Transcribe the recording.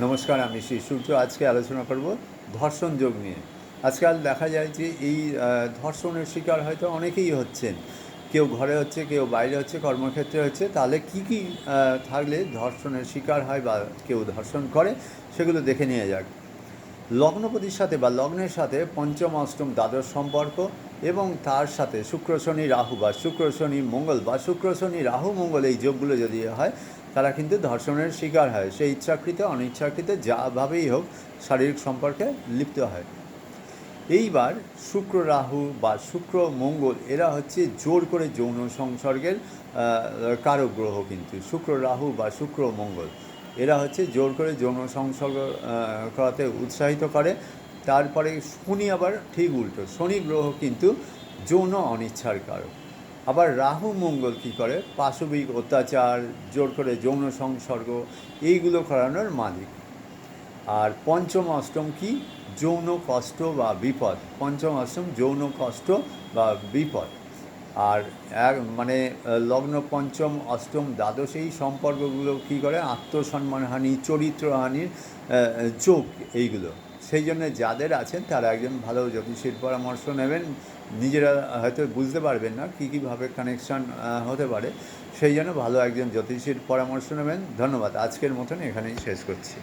নমস্কার, আমি শ্রী সূর্য। আজকে আলোচনা করব ধর্ষণ যোগ নিয়ে। আজকাল দেখা যায় যে এই ধর্ষণের শিকার হয়তো অনেকেই হচ্ছেন। কেউ ঘরে হচ্ছে, কেউ বাইরে হচ্ছে, কর্মক্ষেত্রে হচ্ছে। তাহলে কি কি থাকলে ধর্ষণের শিকার হয় বা কেউ ধর্ষণ করে, সেগুলো দেখে নিয়ে যাক। লগ্নপতির সাথে বা লগ্নের সাথে পঞ্চম, অষ্টম দ্বাদশ সম্পর্ক এবং তার সাথে শুক্র, শনি, রাহু বা শুক্র, শনি, মঙ্গল বা শুক্র, শনি, রাহু, মঙ্গল এই যোগগুলো যদি হয়, তারা কিন্তু ধর্ষণের শিকার হয়। সেই ইচ্ছাকৃত, অনিচ্ছাকৃত যাভাবেই হোক শারীরিক সম্পর্কে লিপ্ত হয়। এইবার শুক্র, রাহু বা শুক্র, মঙ্গল, এরা হচ্ছে জোর করে যৌন সংসর্গের কারক গ্রহ কিন্তু। শুক্র, রাহু বা শুক্র, মঙ্গল। এরা হচ্ছে জোর করে যৌন সংসর্গ করাতে উৎসাহিত করে। তারপরে শনি আবার ঠিক উল্টো, শনি গ্রহ কিন্তু যৌন অনিচ্ছার কারক। আবার রাহু মঙ্গল কী করে? পাশবিক অত্যাচার, জোর করে যৌন সংসর্গ, এইগুলো করানোর মালিক। আর পঞ্চম অষ্টম কি? যৌন কষ্ট বা বিপদ। পঞ্চম অষ্টম যৌন কষ্ট বা বিপদ। আর এক মানে লগ্ন পঞ্চম, অষ্টম দ্বাদশ এই সম্পর্কগুলো কী করে? আত্মসম্মানহানি, চরিত্রহানির যোগ এইগুলো। সেই জন্য যাদের আছেন তারা একজন ভালো জ্যোতিষীর পরামর্শ নেবেন। নিজেরা হয়তো বুঝতে পারবেন না কী, কীভাবে কানেকশান হতে পারে। সেই জন্য ভালো একজন জ্যোতিষীর পরামর্শ নেবেন। ধন্যবাদ। আজকের মতন এখানেই শেষ করছি।